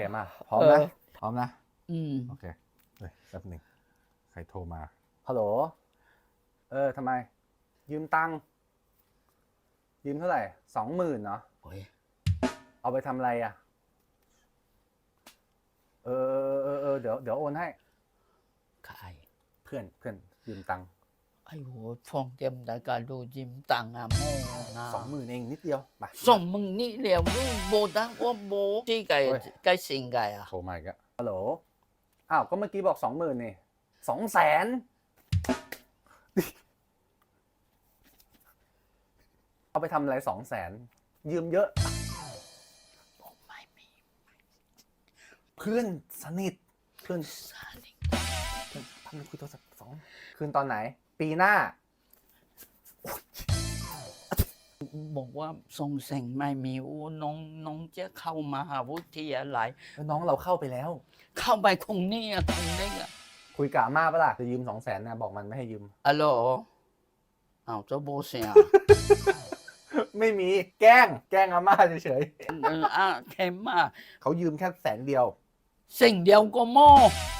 เคมาพร้อมนะเออพร้อมนะ อืม โอเคเฮ้ยแป๊บหนึ่งใครโทรมา ฮัลโหล เออทำไม ยืมตังค์ยืมเท่าไหร่สองหมื่นเนาะโอ้ยเอาไปทำอะไรอะ เออเออเออเดี๋ยวเดี๋ยวโอนให้ใครเพื่อนเพื่อนยืมตังค์ ไอ้โหฟองเต็มแต่การดูจิมตังอะโม่นะสองหมื่นเองนิดเดียวมาส่งมึงนี่เดียวมึงโบดังว่าโบที่ไก่โอ้ยไก่สิงไก่อะโทรมาอีกแล้วฮัลโหลอ้าวก็เมื่อกี้บอกสองหมื่นนี่สองแสนเอาไปทำอะไรสองแสนยืมเยอะไม่มีเพื่อนสนิทเพื่อนซาลิงเพื่อนทำไมคุยโทรศัพท์สองคืนตอนไหน ปีหน้า บอกว่าส่งเสียงไม่มีโอ้น้องน้องจะเข้ามาหาวิทยาลัยแล้วน้องเราเข้าไปแล้ว เข้าไปคงนี่อะคงนี่อะคุยกะอาม่าปะล่ะจะยืมสองแสนนะบอกมันไม่ให้ยืม อะโหลอ้าวเจ้าโบเสียไม่มีแกล้งแกล้งอาม่าเฉยเอออะเข้มมาๆเขายืมแค่แสนเดียว สิ่งเดียวก็โม่เ